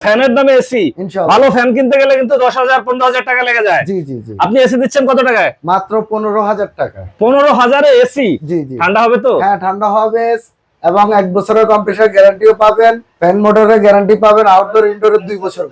ফ্যানের দামে এসি ভালো ফ্যান কিনতে গেলে কিন্তু দশ হাজার পনেরো হাজার টাকা লেগে যায়। জি জি জি। আপনি এসি দিচ্ছেন কত টাকায়? মাত্র পনেরো হাজার টাকা। পনেরো হাজারে এসি জি জি। ঠান্ডা হবে তো? হ্যাঁ ঠান্ডা হবে। এবং এক বছরের কম্প্রেসার গ্যারান্টিও পাবেন। ফ্যান মোটরের গ্যারান্টি পাবেন। আউটডোর ইনডোরের দুই বছর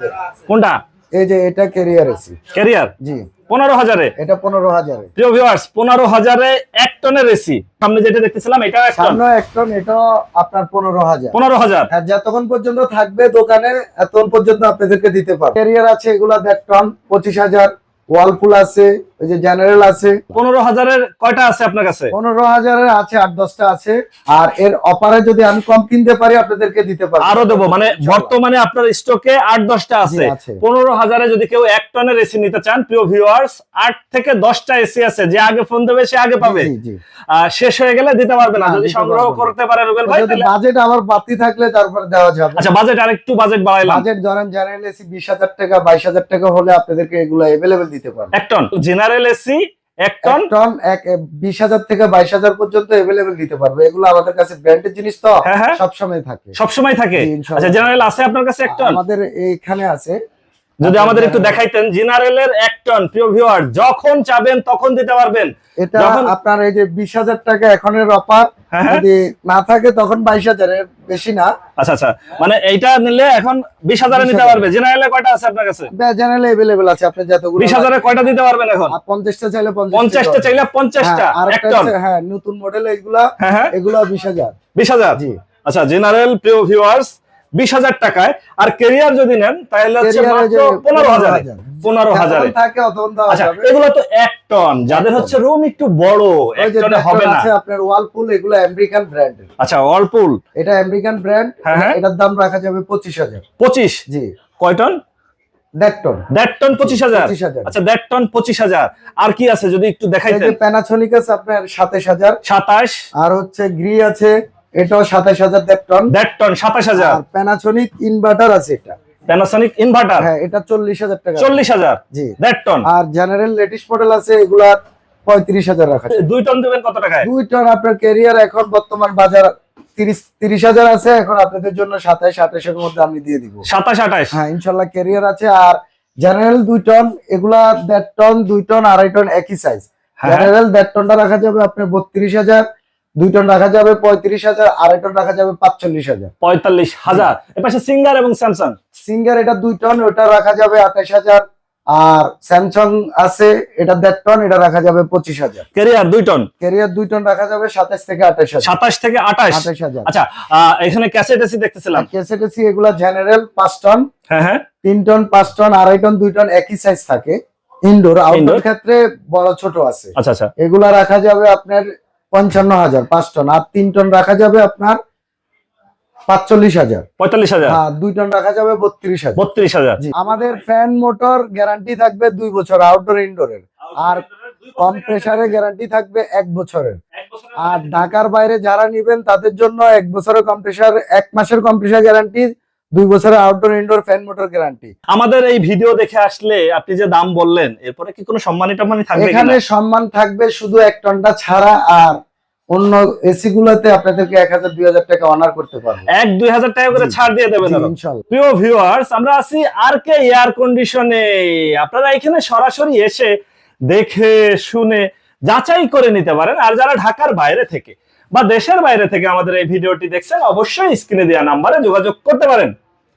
কোনটা? এই যে এটা ক্যারিয়ার এসি ক্যারিয়ার জি। পনেরো হাজারে। এটা পনেরো হাজারে। প্রিয় ভিউয়ার্স পনেরো হাজারে এক টনের এসি। সামনে যেটা দেখতেছিলাম এটা সামনে এক টন এটা আপনার পনেরো হাজার। পনেরো হাজার। আর যতক্ষণ পর্যন্ত থাকবে দোকানে এতক্ষণ পর্যন্ত আপনাদেরকে দিতে পারব। ক্যারিয়ার আছে এগুলা দেড় টন পঁচিশ হাজার। ওয়ালপুল আছে ওই যে জেনারেল আছে। পনেরো হাজারের কয়টা আছে আপনার কাছে? পনেরো হাজারের আছে আট দশটা আছে। আর এর অপারে যদি আমি কম কিনতে পারি আপনাদেরকে দিতে পারব। আরও দেবো মানে বর্তমানে আপনার স্টকে আট দশটা আছে। পনেরো হাজারে যদি কেউ এক টনের এসি নিতে চান প্রিয় ভিউয়ার্স আট থেকে দশটা এসি আছে। যে আগে ফোন দেবে সে আগে পাবে। শেষ হয়ে গেলে দিতে পারবে না। যদি সংগ্রহ করতে পারে রুবেল ভাই বাজেট আবার বাড়তি থাকলে তারপর দেওয়া যাবে। আচ্ছা বাজেট আর একটু বাজেট বাড়াইলাম। বাজেট ধরেন জেনারেল এসি বিশ হাজার টাকা বাইশ হাজার টাকা হলে আপনাদেরকে এগুলো এভেলেবেল দিতে পারব। এক টন। জেনারেল এসি এক টন এক টন। এক বিশ হাজার থেকে বাইশ হাজার পর্যন্ত এভেলেবেল দিতে পারবে। এগুলো আমাদের কাছে ব্র্যান্ডের জিনিস তো হ্যাঁ, হ্যাঁ। সবসময় থাকে। সবসময় থাকে। আচ্ছা জেনারেল আছে আপনার কাছে এক টন? আমাদের এইখানে আছে। যদি আমাদের একটু দেখাইতেন জেনারেলের এক টন প্রিয় ভিউয়ার যখন চাবেন তখন দিতে পারবেন। এটা আপনার এই যে বিশ হাজার টাকা এখনের অফার। যদি না থাকে তখন বাইশ হাজারের বেশি না। আচ্ছা আচ্ছা। মানে এইটা নিলে এখন বিশ হাজারে নিতে পারবে। জেনারেলে কয়টা আছে আপনার কাছে? জেনারেল এভেলেবেল আছে আপনি যতগুলো বিশ হাজারে কয়টা দিতে পারবেন এখন? আর পঞ্চাশটা চাইলে পঞ্চাশটা চাইলে পঞ্চাশটা। আর এক হ্যাঁ নতুন মডেল এগুলা হ্যাঁ হ্যাঁ। এগুলো বিশ হাজার। বিশ হাজার? জি। আচ্ছা জেনারেল প্রিয় ভিউয়ার্স বিশ হাজার টাকায়। আর কেরিয়ার যদি নেন তাহলে হচ্ছে মাত্র পনেরো হাজারে। 15,000 পনেরো হাজারে। আচ্ছা এগুলো তো এক টন। যাদের হচ্ছে রুম একটু বড় এক টনে হবে না। আপনার ওয়ালপুল এগুলো আমেরিকান ব্র্যান্ড আচ্ছা ওয়ার্লপুল এটা আমেরিকান ব্র্যান্ড হ্যাঁ। এটার দাম রাখা যাবে পঁচিশ হাজার। পঁচিশ? জি। কয় টন? দেড় টন। দেড় টন পঁচিশ হাজার? আচ্ছা দেড় টন পঁচিশ হাজার। আর কি আছে যদি একটু যে প্যানাসোনিক আছে আপনার সাতাশ হাজার। সাতাশ। আর হচ্ছে গ্রি আছে এটাও সাতাশ হাজার দেড় টন দেড় টন সাতাশ হাজার। প্যানাসোনিক ইনভার্টার আছে এটা। প্যানাসনিক ইনভার্টার হ্যাঁ এটা চল্লিশ হাজার টাকা। চল্লিশ হাজার? জি। দেড় টন আর জেনারেল লেটেস্ট মডেল আছে এগুলা পঁয়ত্রিশ হাজার রাখা দুই টন দেবেন কত টাকায়? দুই টন আপনার ক্যারিয়ার এখন বর্তমান বাজার তিরিশ তিরিশ হাজার আছে এখন আপনাদের জন্য আঠাশের মধ্যে আমি দিয়ে দিব। সাতাশ আঠাশ? হ্যাঁ ইনশাল্লাহ ক্যারিয়ার আছে আর জেনারেল দুই টন এগুলা দেড় টন দুই টন আড়াই টন একই সাইজ হ্যাঁ। জেনারেল দেড় টনটা রাখা যাবে আপনার বত্রিশ হাজার দুই টন রাখা যাবে পঁয়ত্রিশ হাজার আড়াই টন রাখা যাবে পাঁচচল্লিশ হাজার। পঁয়তাল্লিশ হাজার। এপাশে সিঙ্গার এবং স্যামসাং সিঙ্গার এটা দুই টন ওটা রাখা যাবে আঠাশ হাজার। আর স্যামসাং আছে এটা দেড় টন এটা রাখা যাবে পঁচিশ হাজার। ক্যারিয়ার দুই টন? ক্যারিয়ার দুই টন রাখা যাবে সাতাশ থেকে আঠাশ হাজার। সাতাশ থেকে আঠাশ? আঠাশ হাজার। আচ্ছা এখানে ক্যাসেট এসি দেখতেছিলাম। কেসেটেসি এগুলা জেনারেল পাঁচ টন। হ্যাঁ হ্যাঁ। তিন টন পাঁচ টন আড়াই টন দুই টন একই সাইজ থাকে। Indoor outdoor? ক্ষেত্রে বড় ছোট আছে। আচ্ছা আচ্ছা। এগুলা রাখা যাবে আপনার পঞ্চান্ন হাজার পাঁচ টন। আর তিন টন রাখা যাবে আপনার পাঁচচল্লিশ হাজার। পঁয়তাল্লিশ হাজার? আর দুই টন রাখা যাবে বত্রিশ হাজার। বত্রিশ হাজার? আমাদের ফ্যান মোটর গ্যারান্টি থাকবে দুই বছর আউটডোর ইনডোরের আর কম প্রেসারে গ্যারান্টি থাকবে এক বছরের। আর ঢাকার বাইরে যারা নিবেন তাদের জন্য এক বছরের কম্প্রেসার এক মাসের কম্প্রেসার গ্যারান্টি দুই বছরের outdoor indoor fan motor guarantee আমাদের এই ভিডিও দেখে আসলে আপনি যে দাম বললেন এরপরে কি কোনো সম্মানী টম্মানি থাকবে এখানে সম্মান থাকবে শুধু এক টনটা ছাড়া আর অন্য এসি গুলোতে আপনাদেরকে এক হাজার দুই হাজার টাকা অনার করতে পারব। এক দুই হাজার টাকা করে ছাড় দিয়ে দেবেন। প্রিয় ভিউয়ার্স আমরা আছি আর কে এয়ার কন্ডিশনে আপনারা এখানে সরাসরি এসে দেখে শুনে যাচাই করে নিতে পারেন। আর যারা ঢাকার বাইরে থেকে বা দেশের বাইরে থেকে আমাদের এই ভিডিওটি দেখছেন অবশ্যই স্ক্রিনে দেওয়া নাম্বারে যোগাযোগ করতে পারেন।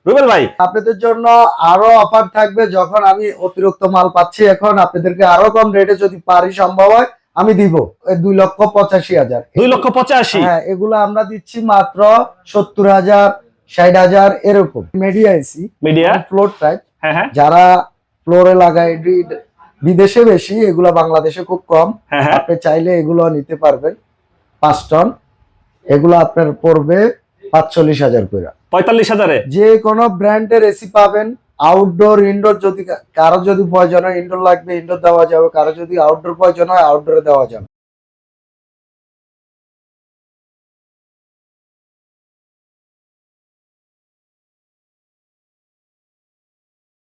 রুবেল ভাই। আপনাদের জন্য আরও অফার থাকবে যখন আমি অতিরিক্ত মাল পাচ্ছি এখন। আপনাদেরকে আরও কম রেটে যদি পারি সম্ভব হয় আমি দিব। দুই লক্ষ পঁচাশি হাজার। দুই লক্ষ পঁচাশি? হ্যাঁ এগুলো আমরা দিচ্ছি মাত্র সত্তর হাজার ষাট হাজার এরকম। Midea AC Midea floor type হ্যাঁ হ্যাঁ। যারা ফ্লোরে লাগায় বিদেশে বেশি এগুলো বাংলাদেশে খুব কম। হ্যাঁ হ্যাঁ। আপনি চাইলে এগুলো নিতে পারবেন। পাঁচ টন। এগুলো আপনার পড়বে পাঁচচল্লিশ হাজার করে পঁয়তাল্লিশ হাজারে? যে কোনো ব্র্যান্ডের এসি পাবেন। আউটডোর ইনডোর যদি কারও যদি প্রয়োজন হয় ইনডোর লাগবে ইনডোর দেওয়া যাবে। কারও যদি আউটডোর প্রয়োজন হয় আউটডোরে দেওয়া যাবে।